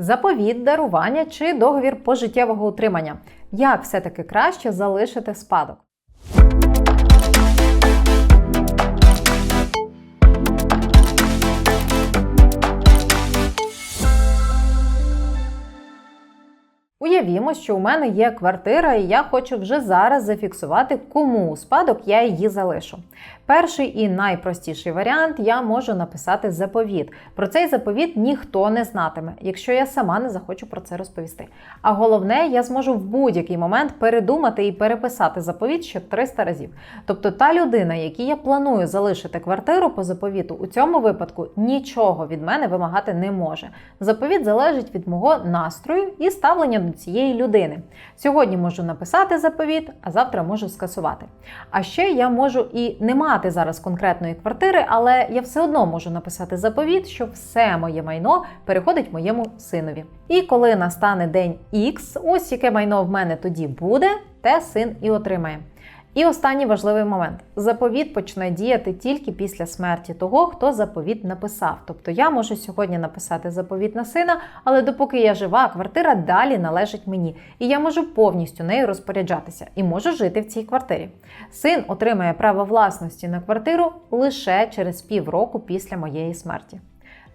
Заповіт, дарування чи договір пожиттєвого утримання. Як все-таки краще залишити спадок? Уявімо, що у мене є квартира, і я хочу вже зараз зафіксувати, кому у спадок я її залишу. Перший і найпростіший варіант я можу написати заповіт. Про цей заповіт ніхто не знатиме, якщо я сама не захочу про це розповісти. А головне, я зможу в будь-який момент передумати і переписати заповіт ще 300 разів. Тобто та людина, якій я планую залишити квартиру по заповіту, у цьому випадку нічого від мене вимагати не може. Заповіт залежить від мого настрою і ставлення до цієї людини. Сьогодні можу написати заповіт, а завтра можу скасувати. А ще я можу і не мати зараз конкретної квартири, але я все одно можу написати заповіт, що все моє майно переходить моєму синові. І коли настане день X, ось яке майно в мене тоді буде, те син і отримає. І останній важливий момент: заповіт почне діяти тільки після смерті того, хто заповіт написав. Тобто я можу сьогодні написати заповіт на сина, але допоки я жива, квартира далі належить мені, і я можу повністю нею розпоряджатися і можу жити в цій квартирі. Син отримає право власності на квартиру лише через півроку після моєї смерті.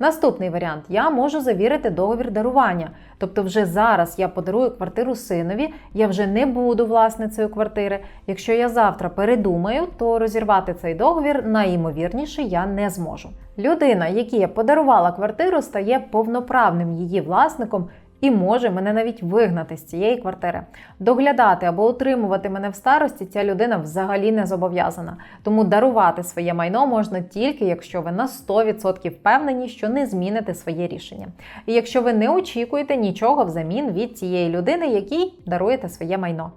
Наступний варіант: я можу завірити договір дарування. Тобто, вже зараз я подарую квартиру синові, я вже не буду власницею квартири. Якщо я завтра передумаю, то розірвати цей договір найімовірніше я не зможу. Людина, якій я подарувала квартиру, стає повноправним її власником. І може мене навіть вигнати з цієї квартири. Доглядати або утримувати мене в старості ця людина взагалі не зобов'язана. Тому дарувати своє майно можна тільки, якщо ви на 100% впевнені, що не зміните своє рішення. І якщо ви не очікуєте нічого взамін від цієї людини, якій даруєте своє майно.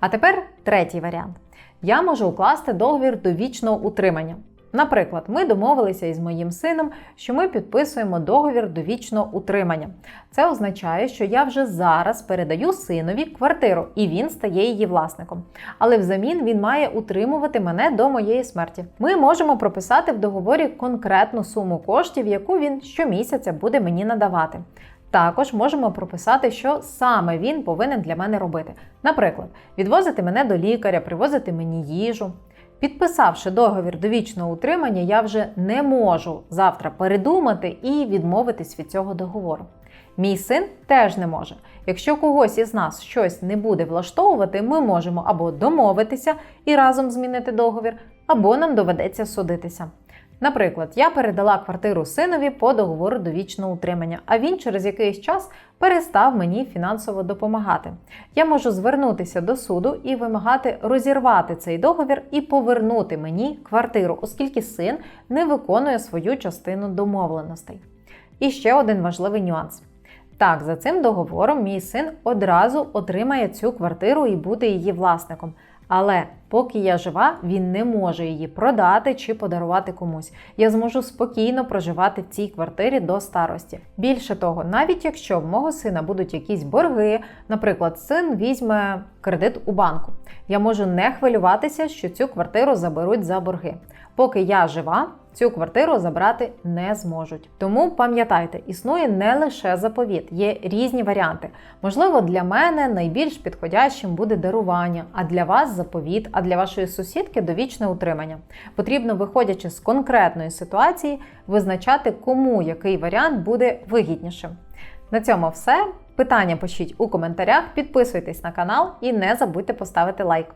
А тепер третій варіант: я можу укласти договір довічного утримання. Наприклад, ми домовилися із моїм сином, що ми підписуємо договір довічного утримання. Це означає, що я вже зараз передаю синові квартиру, і він стає її власником. Але взамін він має утримувати мене до моєї смерті. Ми можемо прописати в договорі конкретну суму коштів, яку він щомісяця буде мені надавати. Також можемо прописати, що саме він повинен для мене робити. Наприклад, відвозити мене до лікаря, привозити мені їжу. Підписавши договір довічного утримання, я вже не можу завтра передумати і відмовитись від цього договору. Мій син теж не може. Якщо когось із нас щось не буде влаштовувати, ми можемо або домовитися і разом змінити договір, або нам доведеться судитися. Наприклад, я передала квартиру синові по договору довічного утримання, а він через якийсь час перестав мені фінансово допомагати. Я можу звернутися до суду і вимагати розірвати цей договір і повернути мені квартиру, оскільки син не виконує свою частину домовленостей. І ще один важливий нюанс. Так, за цим договором мій син одразу отримає цю квартиру і буде її власником. Але поки я жива, він не може її продати чи подарувати комусь. Я зможу спокійно проживати в цій квартирі до старості. Більше того, навіть якщо в мого сина будуть якісь борги, наприклад, син візьме кредит у банку, я можу не хвилюватися, що цю квартиру заберуть за борги. Поки я жива, цю квартиру забрати не зможуть. Тому пам'ятайте, існує не лише заповіт, є різні варіанти. Можливо, для мене найбільш підходящим буде дарування, а для вас заповіт, а для вашої сусідки довічне утримання. Потрібно, виходячи з конкретної ситуації, визначати, кому який варіант буде вигіднішим. На цьому все. Питання пишіть у коментарях, підписуйтесь на канал і не забудьте поставити лайк.